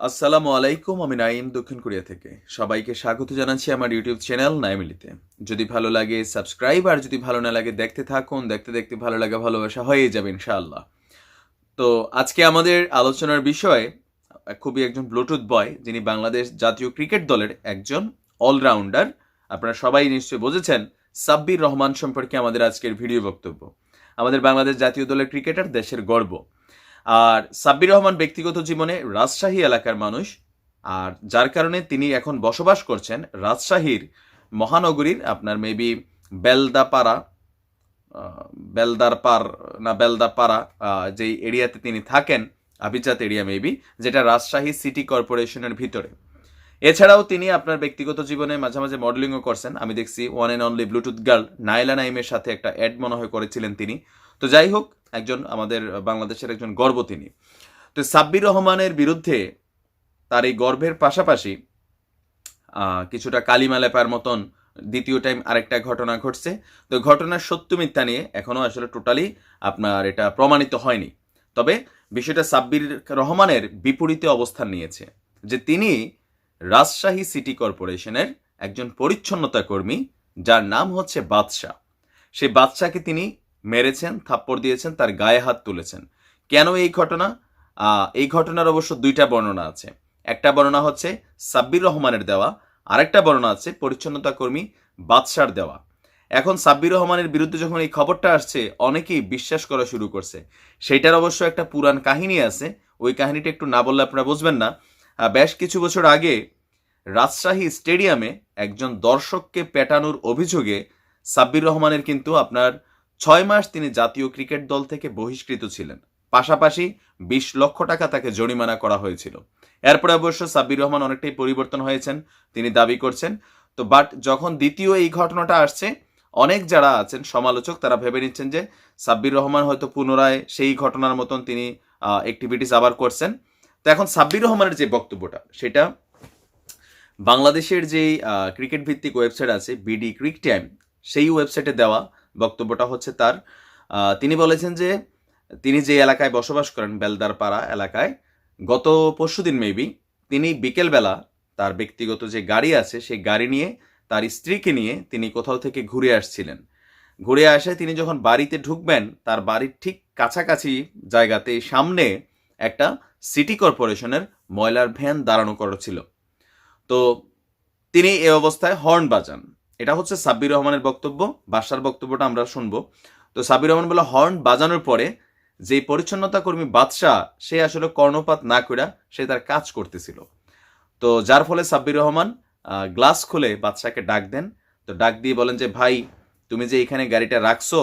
আসসালামু আলাইকুম, আমি নাইম দক্ষিণ কোরিয়া থেকে। সবাইকে স্বাগত জানাচ্ছি আমার ইউটিউব চ্যানেল নাইমিলিতে যদি ভালো লাগে, সাবস্ক্রাইব, আর যদি ভালো না লাগে, দেখতে থাকুন। দেখতে দেখতে ভালো লাগা ভালোবাসা হয়ে যাবে, ইনশাআল্লাহ। তো আজকে আমাদের আলোচনার বিষয়, খুবই একজন ব্লুটুথ বয়, যিনি বাংলাদেশ জাতীয় ক্রিকেট দলের একজন অলরাউন্ডার। আপনারা সবাই নিশ্চয়ই বুঝেছেন, সাব্বির রহমান সম্পর্কে আমাদের আজকের ভিডিও বক্তব্য। আমাদের বাংলাদেশ জাতীয় দলের ক্রিকেটার দেশের গর্ব। আর সাব্বির রহমান ব্যক্তিগত জীবনে রাজশাহী এলাকার মানুষ, আর যার কারণে তিনি এখন বসবাস করছেন রাজশাহীর মহানগরীর আপনার মেবি বেলদাপাড়া বেলদারপার, না বেলদাপাড়া যেই এরিয়াতে তিনি থাকেন, আভিজাত এরিয়া মেবি যেটা রাজশাহী সিটি কর্পোরেশনের ভিতরে। এছাড়াও তিনি আপনার ব্যক্তিগত জীবনে মাঝে মাঝে মডেলিংও করছেন। আমি দেখছি one and only bluetooth girl Naila নাইমের সাথে একটা অ্যাড মনে হয় করেছিলেন তিনি। তো যাই হোক একজন, আমাদের বাংলাদেশের একজন গর্ব তিনি। তো সাব্বির রহমানের বিরুদ্ধে তার এই গর্বের পাশাপাশি কিছুটা কালিমা লেপার মতন দ্বিতীয় টাইম আরেকটা ঘটনা ঘটছে। তো ঘটনার সত্য মিথ্যা নিয়ে এখনও আসলে টোটালি আপনার এটা প্রমাণিত হয়নি। তবে বিষয়টা সাব্বির রহমানের বিপরীতে অবস্থান নিয়েছে, যে তিনি রাজশাহী সিটি কর্পোরেশনের একজন পরিচ্ছন্নতা কর্মী, যার নাম হচ্ছে বাদশাহ। সেই বাদশাকে তিনি মেরেছেন, থাপ্পড় দিয়েছেন, তার গায়ে হাত তুলেছেন। কেন এই ঘটনা? এই ঘটনার অবশ্য দুইটা বর্ণনা আছে। একটা বর্ণনা হচ্ছে সাব্বির রহমানের দেওয়া, আরেকটা বর্ণনা আছে পরিচ্ছন্নতা কর্মী বাদশার দেওয়া। এখন সাব্বির রহমানের বিরুদ্ধে যখন এই খবরটা আসছে, অনেকেই বিশ্বাস করা শুরু করছে। সেইটার অবশ্য একটা পুরান কাহিনী আছে, ওই কাহিনীটা একটু না বললে আপনারা বুঝবেন না। বেশ কিছু বছর আগে রাজশাহী স্টেডিয়ামে একজন দর্শককে পেটানোর অভিযোগে সাব্বির রহমানের কিন্তু আপনার ছয় মাস তিনি জাতীয় ক্রিকেট দল থেকে বহিষ্কৃত ছিলেন। পাশাপাশি বিশ লক্ষ টাকা তাকে জরিমানা করা হয়েছিল। এরপরে অবশ্য সাব্বির রহমান অনেকটাই পরিবর্তন হয়েছেন, তিনি দাবি করছেন। তো বাট যখন দ্বিতীয় এই ঘটনাটা আসছে, অনেক যারা আছেন, সমালোচক, তারা ভেবে নিচ্ছেন যে সাব্বির রহমান হয়তো পুনরায় সেই ঘটনার মতন তিনি অ্যাক্টিভিটিস আবার করছেন। তো এখন সাব্বির রহমানের যে বক্তব্যটা, সেটা বাংলাদেশের যেই ক্রিকেট ভিত্তিক ওয়েবসাইট আছে বিডি ক্রিক টাইম সেই ওয়েবসাইটে দেওয়া বক্তব্যটা হচ্ছে তার তিনি বলেছেন যে তিনি যে এলাকায় বসবাস করেন, বেলদারপাড়া এলাকায়, গত পরশুদিন মেবি তিনি বিকেলবেলা তার ব্যক্তিগত যে গাড়ি আছে, সেই গাড়ি নিয়ে তার স্ত্রীকে নিয়ে তিনি কোথাও থেকে ঘুরে আসছিলেন। ঘুরে আসে তিনি যখন বাড়িতে ঢুকবেন, তার বাড়ির ঠিক কাছাকাছি জায়গাতে সামনে একটা সিটি কর্পোরেশনের ময়লার ভ্যান দাঁড়ানো করা ছিল তো তিনি এ অবস্থায় হর্ন বাজান। এটা হচ্ছে সাব্বির রহমানের বক্তব্য বাসার বক্তব্যটা আমরা শুনব। তো সাব্বির রহমান বলে হর্ন বাজানোর পরে যে পরিচ্ছন্নতা কর্মী বাদশাহ, সে আসলে কর্ণপাত না করে সে তার কাজ করতেছিল। তো যার ফলে সাব্বির রহমান গ্লাস খুলে বাদশাকে ডাক দেন। তো ডাক দিয়ে বলেন যে, ভাই, তুমি যে এখানে গাড়িটা রাখছো,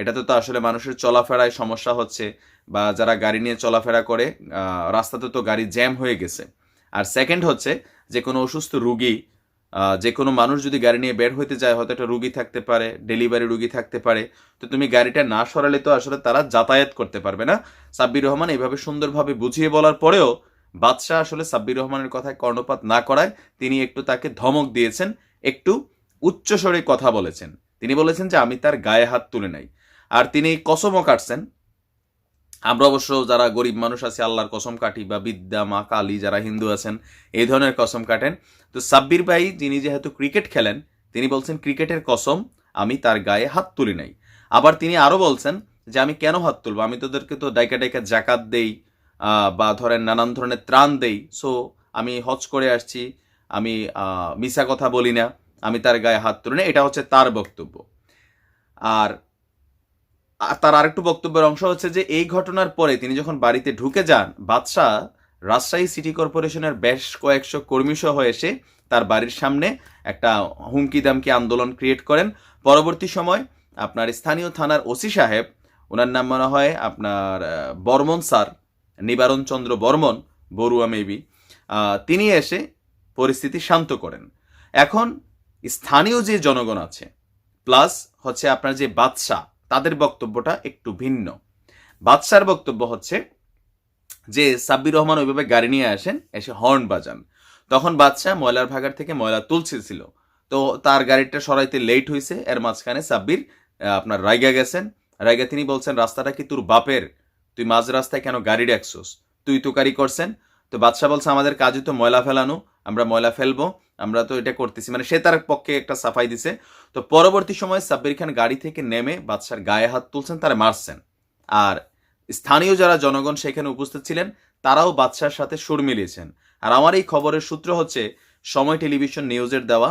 এটাতে তো আসলে মানুষের চলাফেরায় সমস্যা হচ্ছে বা যারা গাড়ি নিয়ে চলাফেরা করে রাস্তাতে তো গাড়ি জ্যাম হয়ে গেছে। আর সেকেন্ড হচ্ছে যে কোনো অসুস্থ রুগী যে কোনো মানুষ যদি গাড়ি নিয়ে বের হইতে যায়, হয়তো একটা রুগী থাকতে পারে ডেলিভারি রুগী থাকতে পারে, তো তুমি গাড়িটা না সরালে তো আসলে তারা যাতায়াত করতে পারবে না। সাব্বির রহমান এইভাবে সুন্দরভাবে বুঝিয়ে বলার পরেও বাদশাহ আসলে সাব্বির রহমানের কথায় কর্ণপাত না করায় তিনি একটু তাকে ধমক দিয়েছেন, একটু উচ্চস্বরে কথা বলেছেন। তিনি বলেছেন যে, আমি তার গায়ে হাত তুলে নাই। আর তিনি কসমও কাটছেন। আমরা অবশ্য যারা গরিব মানুষ আছে, আল্লাহর কসম কাটি বা বিদ্যা, মা, কালী যারা হিন্দু আছেন, এই ধরনের কসম কাটেন। তো সাব্বির ভাই, যিনি যেহেতু ক্রিকেট খেলেন, তিনি বলছেন, ক্রিকেটের কসম, আমি তার গায়ে হাত তুলি নাই। আবার তিনি আরও বলছেন যে, আমি কেন হাত তুলবো? আমি তোদেরকে তো ডাইকা ডাইকা জাকাত দেই বা ধরেন নানান ধরনের ত্রাণ দেই। সো, আমি হজ করে আসছি, আমি মিশা কথা বলি না, আমি তার গায়ে হাত তুলি না। এটা হচ্ছে তার বক্তব্য। আর তার আরেকটু বক্তব্যের অংশ হচ্ছে যে, এই ঘটনার পরে তিনি যখন বাড়িতে ঢুকে যান, বাদশাহ রাজশাহী সিটি কর্পোরেশনের বেশ কয়েকশো কর্মী সহ এসে তার বাড়ির সামনে একটা হুমকি দামকি আন্দোলন ক্রিয়েট করেন। পরবর্তী সময় আপনার স্থানীয় থানার ওসি সাহেব, ওনার নাম মনে হয় আপনার বর্মন স্যার, নিবারণ চন্দ্র বর্মন, বড়ুয়া মেবি তিনি এসে পরিস্থিতি শান্ত করেন। এখন স্থানীয় যে জনগণ আছে প্লাস হচ্ছে আপনার যে বাদশাহ তাদের বক্তব্যটা একটু ভিন্ন। বাদশার বক্তব্য হচ্ছে যে, সাব্বির রহমান ওইভাবে গাড়ি নিয়ে আসেন, এসে হর্ন বাজান। তখন বাদশাহ ময়লার ভাগার থেকে ময়লা তুলছিল। তো তার গাড়িটা সরাইতে লেট হয়েছে এর মাঝখানে সাব্বির আপনার রাইগা গেছেন। রাইগা তিনি বলছেন, রাস্তাটা কি তোর বাপের? তুই মাঝ রাস্তায় কেন গাড়ি রাখছোস তুই তো গাড়ি করছেন? তো তো বাদশাহ বলছে, আমাদের কাজই তো ময়লা ফেলানো। আমরা ময়লা ফেলব, আমরা তো এটা করতেছি। মানে সে তার পক্ষে একটা সাফাই দিছে। তো পরবর্তী সময় সাব্বির খান গাড়ি থেকে নেমে বাদশার গায়ে হাত তুলছেন, তারা মারছেন। আর স্থানীয় যারা জনগণ সেখানে উপস্থিত ছিলেন, তারাও বাদশার সাথে সুর মিলিয়েছেন। আর আমার এই খবরের সূত্র হচ্ছে, সময় টেলিভিশন নিউজের দেওয়া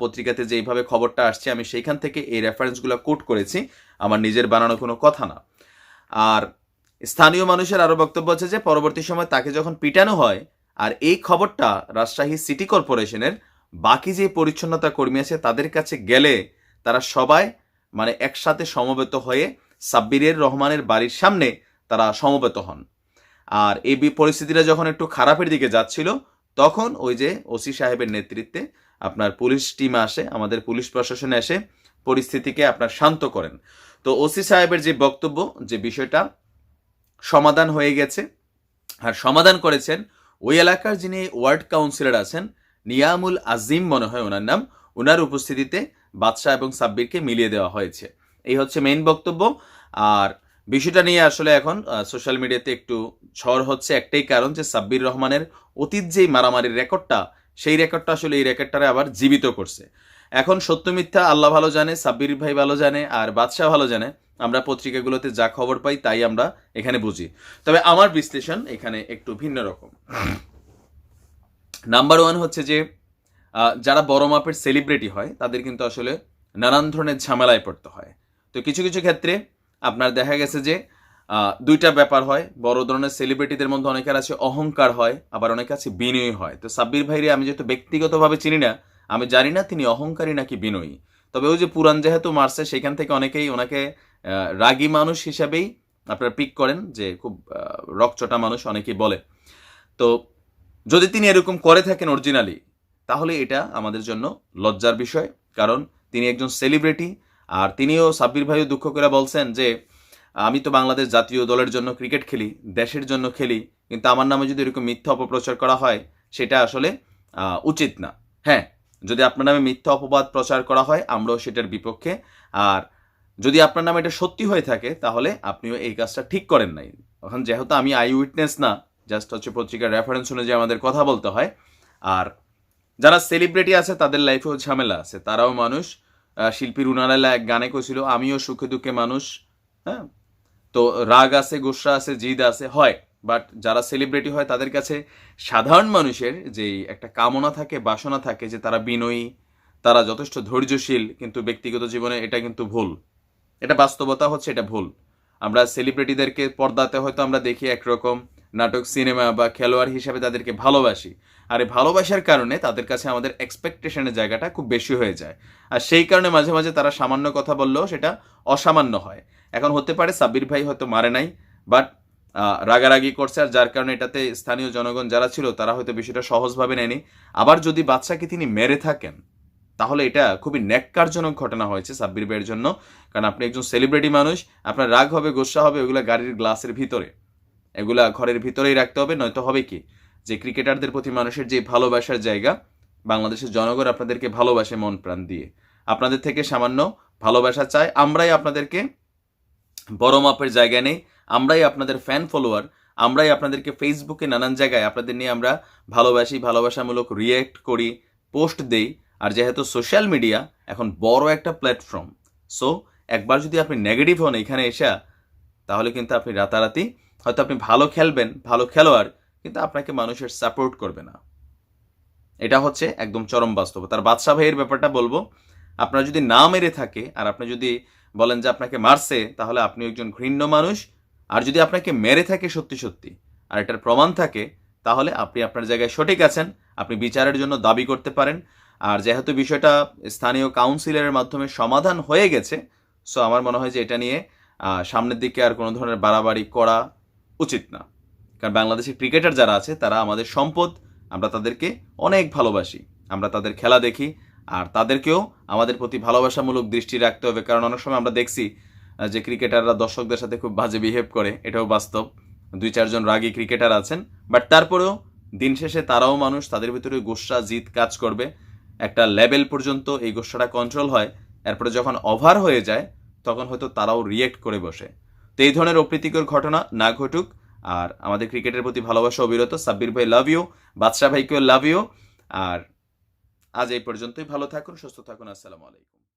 পত্রিকাতে যেইভাবে খবরটা আসছে, আমি সেইখান থেকে এই রেফারেন্সগুলো কোট করেছি। আমার নিজের বানানো কোনো কথা না। আর স্থানীয় মানুষের আরও বক্তব্য আছে যে, পরবর্তী সময় তাকে যখন পিটানো হয় আর এই খবরটা রাজশাহী সিটি কর্পোরেশনের বাকি যে পরিচ্ছন্নতা কর্মী আছে তাদের কাছে গেলে তারা সবাই মানে একসাথে সমবেত হয়ে সাব্বিরের রহমানের বাড়ির সামনে তারা সমবেত হন। আর এই পরিস্থিতিটা যখন একটু খারাপের দিকে যাচ্ছিল, তখন ওই যে ওসি সাহেবের নেতৃত্বে আপনার পুলিশ টিম আসে, আমাদের পুলিশ প্রশাসন এসে পরিস্থিতিকে আপনার শান্ত করেন। তো ওসি সাহেবের যে বক্তব্য, যে বিষয়টা সমাধান হয়ে গেছে, আর সমাধান করেছেন ওই এলাকার যিনি ওয়ার্ড কাউন্সিলর আছেন, নিয়ামুল আজিম মনে হয় ওনার নাম ওনার উপস্থিতিতে বাদশাহ এবং সাব্বিরকে মিলিয়ে দেওয়া হয়েছে। এই হচ্ছে মেইন বক্তব্য। আর বিষয়টা নিয়ে আসলে এখন সোশ্যাল মিডিয়াতে একটু ঝড় হচ্ছে একটাই কারণ যে সাব্বির রহমানের অতীত যেই মারামারির রেকর্ডটা সেই রেকর্ডটা আসলে এই রেকর্ডটারে আবার জীবিত করছে। এখন সত্য মিথ্যা আল্লাহ ভালো জানে, সাব্বির ভাই ভালো জানে, আর বাদশাহ ভালো জানে। আমরা পত্রিকাগুলোতে যা খবর পাই তাই আমরা এখানে বুঝি। তবে আমার বিশ্লেষণ এখানে একটু ভিন্ন রকম। নাম্বার ওয়ান হচ্ছে যে যারা বড় মাপের সেলিব্রিটি হয়, তাদের কিন্তু আসলে নানান ধরনের ঝামেলায় পড়তে হয়। তো কিছু কিছু ক্ষেত্রে আপনার দেখা গেছে যে দুইটা ব্যাপার হয়। বড় ধরনের সেলিব্রিটিদের মধ্যে অনেকের আছে অহংকার হয়, আবার অনেক আছে বিনয়ী হয়। তো সাব্বির ভাইরে আমি যেহেতু ব্যক্তিগতভাবে চিনি না আমি জানি না তিনি অহংকারী নাকি বিনয়ী। তবে ওই যে পুরাণ যেহেতু মারছে, সেখান থেকে অনেকেই ওনাকে রাগী মানুষ হিসাবেই আপনারা পিক করেন, যে খুব রকচটা মানুষ অনেকেই বলে। তো যদি তিনি এরকম করে থাকেন অরিজিনালি তাহলে এটা আমাদের জন্য লজ্জার বিষয়, কারণ তিনি একজন সেলিব্রিটি আর তিনিও সাব্বির ভাইও দুঃখ করে বলছেন যে, আমি তো বাংলাদেশ জাতীয় দলের জন্য ক্রিকেট খেলি, দেশের জন্য খেলি, কিন্তু আমার নামে যদি এরকম মিথ্যা অপপ্রচার করা হয়, সেটা আসলে উচিত না। হ্যাঁ যদি আপনার নামে মিথ্যা অপবাদ প্রচার করা হয়, আমরাও সেটার বিপক্ষে। আর যদি আপনার নামে এটা সত্যি হয়ে থাকে, তাহলে আপনিও এই কাজটা ঠিক করেন নাই। এখন যেহেতু আমি আই উইটনেস না জাস্ট হচ্ছে পত্রিকার রেফারেন্স অনুযায়ী আমাদের কথা বলতে হয়। আর যারা সেলিব্রিটি আছে, তাদের লাইফেও ঝামেলা আছে। তারাও মানুষ। শিল্পী রুনালালা এক গানে কইছিল, আমিও সুখে দুঃখে মানুষ। হ্যাঁ? তো রাগ আছে, গুসা আছে, জিদ আছে, হয়। বাট যারা সেলিব্রিটি হয়, তাদের কাছে সাধারণ মানুষের যেই একটা কামনা থাকে, বাসনা থাকে যে তারা বিনয়ী, তারা যথেষ্ট ধৈর্যশীল, কিন্তু ব্যক্তিগত জীবনে এটা কিন্তু ভুল। এটা বাস্তবতা হচ্ছে, এটা ভুল। আমরা সেলিব্রিটিদেরকে পর্দাতে হয়তো আমরা দেখি একরকম নাটক, সিনেমা বা খেলোয়াড় হিসেবে তাদেরকে ভালোবাসি। আর এই ভালোবাসার কারণে তাদের কাছে আমাদের এক্সপেকটেশনের জায়গাটা খুব বেশি হয়ে যায়। আর সেই কারণে মাঝে মাঝে তারা সামান্য কথা বললেও সেটা অসামান্য হয়। এখন হতে পারে সাব্বির ভাই হয়তো মারে নাই বাট রাগারাগি করছে, আর যার কারণে এটাতে স্থানীয় জনগণ যারা ছিল, তারা হয়তো বিষয়টা সহজভাবে নেয়নি। আবার যদি বাচ্চাকে তিনি মেরে থাকেন, তাহলে এটা খুবই ন্যাক্কারজনক ঘটনা হয়েছে সাব্বির ভাইয়ের জন্য। কারণ আপনি একজন সেলিব্রিটি মানুষ, আপনার রাগ হবে, গোসা হবে ওগুলো গাড়ির গ্লাসের ভিতরে। এগুলা ঘরের ভিতরেই রাখতে হবে, নয়তো হবে কি? যে ক্রিকেটারদের প্রতি মানুষের যে ভালোবাসার জায়গা, বাংলাদেশের জনগণ আপনাদেরকে ভালোবাসে মন প্রাণ দিয়ে। আপনাদের থেকে সামান্য ভালোবাসা চায় আমরাই আপনাদেরকে বড় মাপের জায়গা নেই আমরাই আপনাদের ফ্যান ফলোয়ার আমরাই আপনাদেরকে ফেসবুকে নানান জায়গায় আপনাদের নিয়ে আমরা ভালোবাসি, ভালোবাসামূলক রিয়েক্ট করি পোস্ট দেই। আর যেহেতু সোশ্যাল মিডিয়া এখন বড় একটা প্ল্যাটফর্ম সো একবার যদি আপনি নেগেটিভ হন এখানে এসে, তাহলে কিন্তু আপনি রাতারাতি, হয়তো আপনি ভালো খেলবেন, ভালো খেলোয়াড়, কিন্তু আপনাকে মানুষের সাপোর্ট করবে না। এটা হচ্ছে একদম চরম বাস্তবতা। তার বাদশাহ ভাইয়ের ব্যাপারটা বলব, আপনার যদি না মেরে থাকে, আর আপনি যদি বলেন যে আপনাকে মারছে, তাহলে আপনি একজন ঘৃণ্য মানুষ আর যদি আপনাকে মেরে থাকে সত্যি সত্যি, আর এটার প্রমাণ থাকে, তাহলে আপনি আপনার জায়গায় সঠিক আছেন, আপনি বিচারের জন্য দাবি করতে পারেন। আর যেহেতু বিষয়টা স্থানীয় কাউন্সিলরের মাধ্যমে সমাধান হয়ে গেছে, সো আমার মনে হয় যে এটা নিয়ে সামনের দিকে আর কোনো ধরনের বাড়াবাড়ি করা উচিত না। কারণ বাংলাদেশের ক্রিকেটার যারা আছে, তারা আমাদের সম্পদ, আমরা তাদেরকে অনেক ভালোবাসি। আমরা তাদের খেলা দেখি, আর তাদেরকেও আমাদের প্রতি ভালোবাসামূলক দৃষ্টি রাখতে হবে। কারণ অনেক সময় আমরা দেখছি যে ক্রিকেটাররা দর্শকদের সাথে খুব বাজে বিহেভ করে, এটাও বাস্তব। দুই চারজন রাগী ক্রিকেটার আছেন, বাট তারপরেও দিন শেষে তারাও মানুষ, তাদের ভিতরে গোসা জিত কাজ করবে। একটা লেভেল পর্যন্ত এই গোসাটা কন্ট্রোল হয়। এরপরে যখন ওভার হয়ে যায়, তখন হয়তো তারাও রিয়েক্ট করে বসে। তো এই ধরনের অপ্রীতিকর ঘটনা না ঘটুক। আর আমাদের ক্রিকেটের প্রতি ভালোবাসা অবিরত। সাব্বির ভাই লাভ ইউ বাদশাহ ভাইকেও লাভ ইউ আর আজ এই পর্যন্তই। ভালো থাকুন, সুস্থ থাকুন। আসসালামু আলাইকুম।